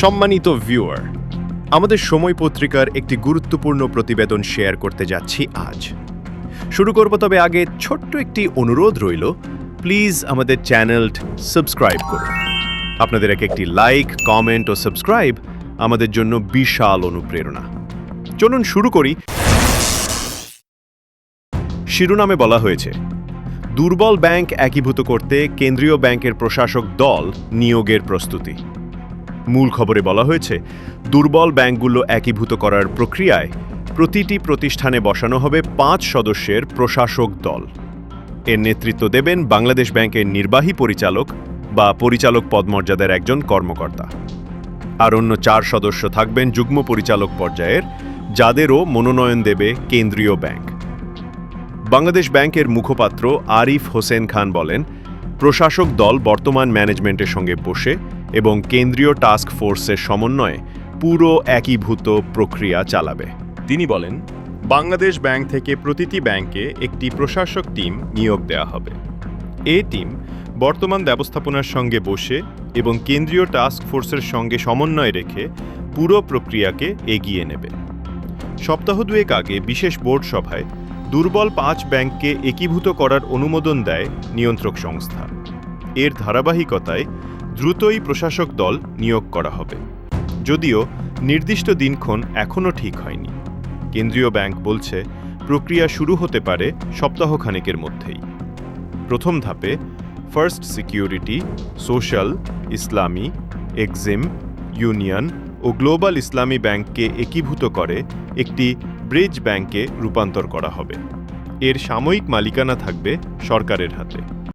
সম্মানিত ভিউয়ার আমাদের সময় পত্রিকার একটি গুরুত্বপূর্ণ প্রতিবেদন শেয়ার করতে যাচ্ছি আজ। শুরু করব তবে আগে ছোট্ট একটি অনুরোধ রইল প্লিজ আমাদের চ্যানেল সাবস্ক্রাইব করুন। আপনাদের এক একটি লাইক কমেন্ট ও সাবস্ক্রাইব আমাদের জন্য বিশাল অনুপ্রেরণা। চলুন শুরু করি। শিরোনামে বলা হয়েছে, দুর্বল ব্যাংক একীভূত করতে কেন্দ্রীয় ব্যাংকের প্রশাসক দল নিয়োগের প্রস্তুতি। মূল খবরে বলা হয়েছে, দুর্বল ব্যাংকগুলো একীভূত করার প্রক্রিয়ায় প্রতিটি প্রতিষ্ঠানে বসানো হবে পাঁচ সদস্যের প্রশাসক দল। এর নেতৃত্ব দেবেন বাংলাদেশ ব্যাংকের নির্বাহী পরিচালক বা পরিচালক পদমর্যাদার একজন কর্মকর্তা। আর অন্য চার সদস্য থাকবেন যুগ্ম পরিচালক পর্যায়ের, যাদেরও মনোনয়ন দেবে কেন্দ্রীয় ব্যাংক। বাংলাদেশ ব্যাংকের মুখপাত্র আরিফ হোসেন খান বলেন, প্রশাসক দল বর্তমান ম্যানেজমেন্টের সঙ্গে বসে এবং কেন্দ্রীয় টাস্ক ফোর্সের সমন্বয়ে পুরো একীভূত প্রক্রিয়া চালাবে। তিনি বলেন, বাংলাদেশ ব্যাংক থেকে প্রতিটি ব্যাংকে একটি প্রশাসক টিম নিয়োগ দেওয়া হবে। এ টিম বর্তমান ব্যবস্থাপনার সঙ্গে বসে এবং কেন্দ্রীয় টাস্ক ফোর্সের সঙ্গে সমন্বয় রেখে পুরো প্রক্রিয়াকে এগিয়ে নেবে। সপ্তাহ দুয়েক আগে বিশেষ বোর্ড সভায় দুর্বল পাঁচ ব্যাংককে একীভূত করার অনুমোদন দেয় নিয়ন্ত্রক সংস্থা। এর ধারাবাহিকতায় দ্রুতই প্রশাসক দল নিয়োগ করা হবে। যদিও নির্দিষ্ট দিনক্ষণ এখনও ঠিক হয়নি। কেন্দ্রীয় ব্যাংক বলছে, প্রক্রিয়া শুরু হতে পারে সপ্তাহখানেকের মধ্যেই। প্রথম ধাপে First Security, Social, Islami, Exim, Union ও গ্লোবাল ইসলামী ব্যাংককে একীভূত করে একটি ব্রিজ ব্যাংকে রূপান্তর করা হবে। এর সাময়িক মালিকানা থাকবে সরকারের হাতে।